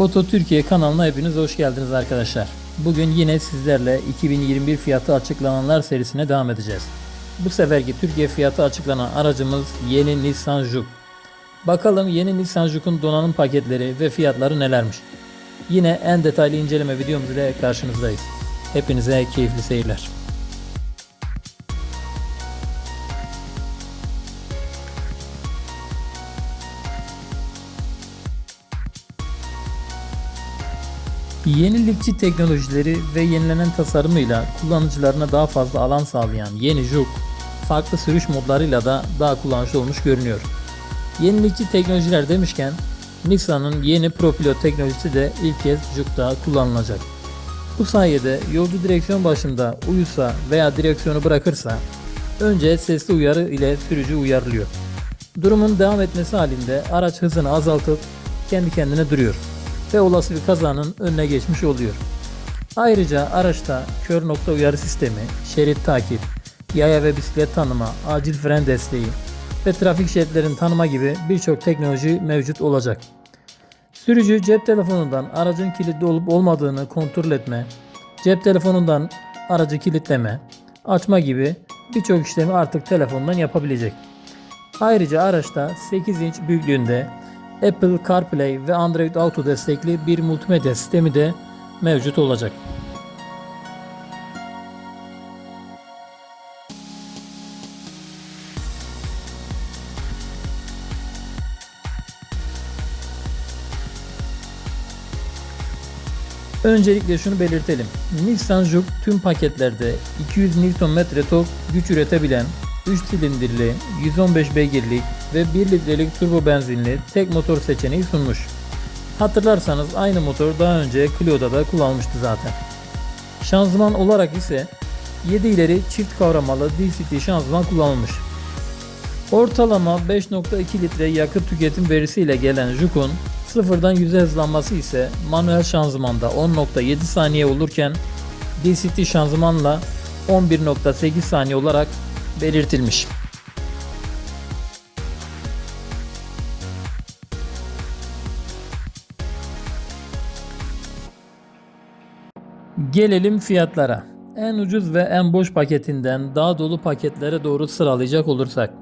Oto Türkiye kanalına hepiniz hoş geldiniz arkadaşlar. Bugün yine sizlerle 2021 fiyatı açıklananlar serisine devam edeceğiz. Bu seferki Türkiye fiyatı açıklanan aracımız yeni Nissan Juke. Bakalım yeni Nissan Juke'un donanım paketleri ve fiyatları nelermiş. Yine en detaylı inceleme videomuz ile karşınızdayız. Hepinize keyifli seyirler. Yenilikçi teknolojileri ve yenilenen tasarımıyla kullanıcılarına daha fazla alan sağlayan yeni Juke, farklı sürüş modlarıyla da daha kullanışlı olmuş görünüyor. Yenilikçi teknolojiler demişken Nissan'ın yeni ProPilot teknolojisi de ilk kez Juke'da kullanılacak. Bu sayede yolcu direksiyon başında uyusa veya direksiyonu bırakırsa önce sesli uyarı ile sürücü uyarılıyor. Durumun devam etmesi halinde araç hızını azaltıp kendi kendine duruyor ve olası bir kazanın önüne geçmiş oluyor. Ayrıca araçta kör nokta uyarı sistemi, şerit takip, yaya ve bisiklet tanıma, acil fren desteği ve trafik şeritlerini tanıma gibi birçok teknoloji mevcut olacak. Sürücü cep telefonundan aracın kilitli olup olmadığını kontrol etme, cep telefonundan aracı kilitleme, açma gibi birçok işlemi artık telefondan yapabilecek. Ayrıca araçta 8 inç büyüklüğünde Apple CarPlay ve Android Auto destekli bir multimedya sistemi de mevcut olacak. Öncelikle şunu belirtelim. Nissan Juke tüm paketlerde 200 Nm tok güç üretebilen 3 silindirli, 115 beygirlik ve 1 litrelik turbo benzinli tek motor seçeneği sunmuş. Hatırlarsanız aynı motor daha önce Clio'da da kullanılmıştı zaten. Şanzıman olarak ise 7 ileri çift kavramalı DCT şanzıman kullanılmış. Ortalama 5.2 litre yakıt tüketim verisiyle gelen Juke'un sıfırdan 100'e hızlanması ise manuel şanzımanda 10.7 saniye olurken DCT şanzımanla 11.8 saniye olarak belirtilmiş. Gelelim fiyatlara. En ucuz ve en boş paketinden daha dolu paketlere doğru sıralayacak olursak.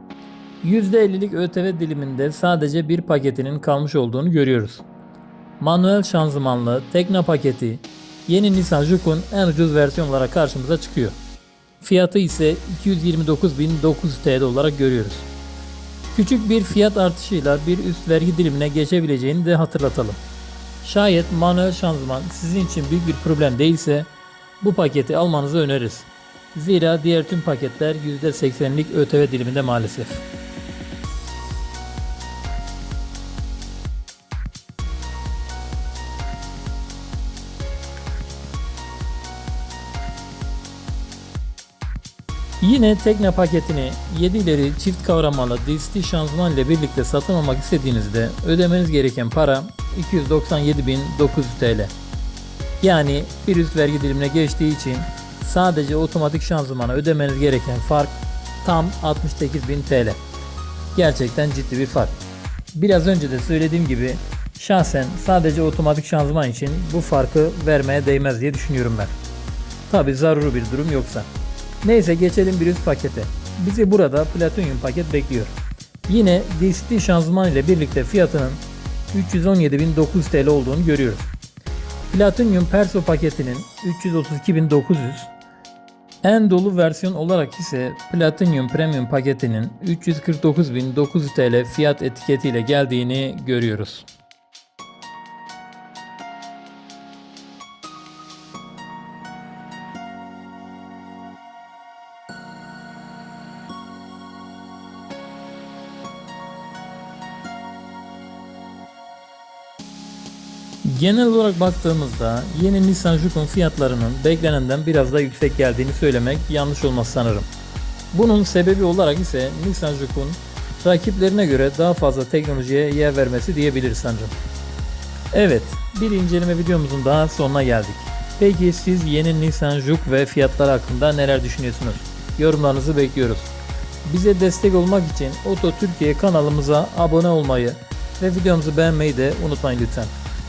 %50'lik ÖTV diliminde sadece bir paketinin kalmış olduğunu görüyoruz. Manuel şanzımanlı Tekna paketi yeni Nissan Juke'un en ucuz versiyon olarak karşımıza çıkıyor. Fiyatı ise 229.900 TL olarak görüyoruz. Küçük bir fiyat artışıyla bir üst vergi dilimine geçebileceğini de hatırlatalım. Şayet manuel şanzıman sizin için büyük bir problem değilse bu paketi almanızı öneririz. Zira diğer tüm paketler %80'lik ÖTV diliminde maalesef. Yine Tekne paketini 7 ileri çift kavramalı DCT şanzıman ile birlikte satın almak istediğinizde ödemeniz gereken para 297.900 TL. Yani bir üst vergi dilimine geçtiği için sadece otomatik şanzımana ödemeniz gereken fark tam 68.000 TL. Gerçekten ciddi bir fark. Biraz önce de söylediğim gibi şahsen sadece otomatik şanzıman için bu farkı vermeye değmez diye düşünüyorum ben. Tabi zaruri bir durum yoksa. Neyse geçelim bir üst pakete. Bizi burada Platinum paket bekliyor. Yine DCT şanzıman ile birlikte fiyatının 317.900 TL olduğunu görüyoruz. Platinum Perso paketinin 332.900 en dolu versiyon olarak ise Platinum Premium paketinin 349.900 TL fiyat etiketiyle geldiğini görüyoruz. Genel olarak baktığımızda yeni Nissan Juke'un fiyatlarının beklenenden biraz daha yüksek geldiğini söylemek yanlış olmaz sanırım. Bunun sebebi olarak ise Nissan Juke'un rakiplerine göre daha fazla teknolojiye yer vermesi diyebiliriz sanırım. Evet, bir inceleme videomuzun daha sonuna geldik. Peki siz yeni Nissan Juke ve fiyatlar hakkında neler düşünüyorsunuz? Yorumlarınızı bekliyoruz. Bize destek olmak için Oto Türkiye kanalımıza abone olmayı ve videomuzu beğenmeyi de unutmayın lütfen.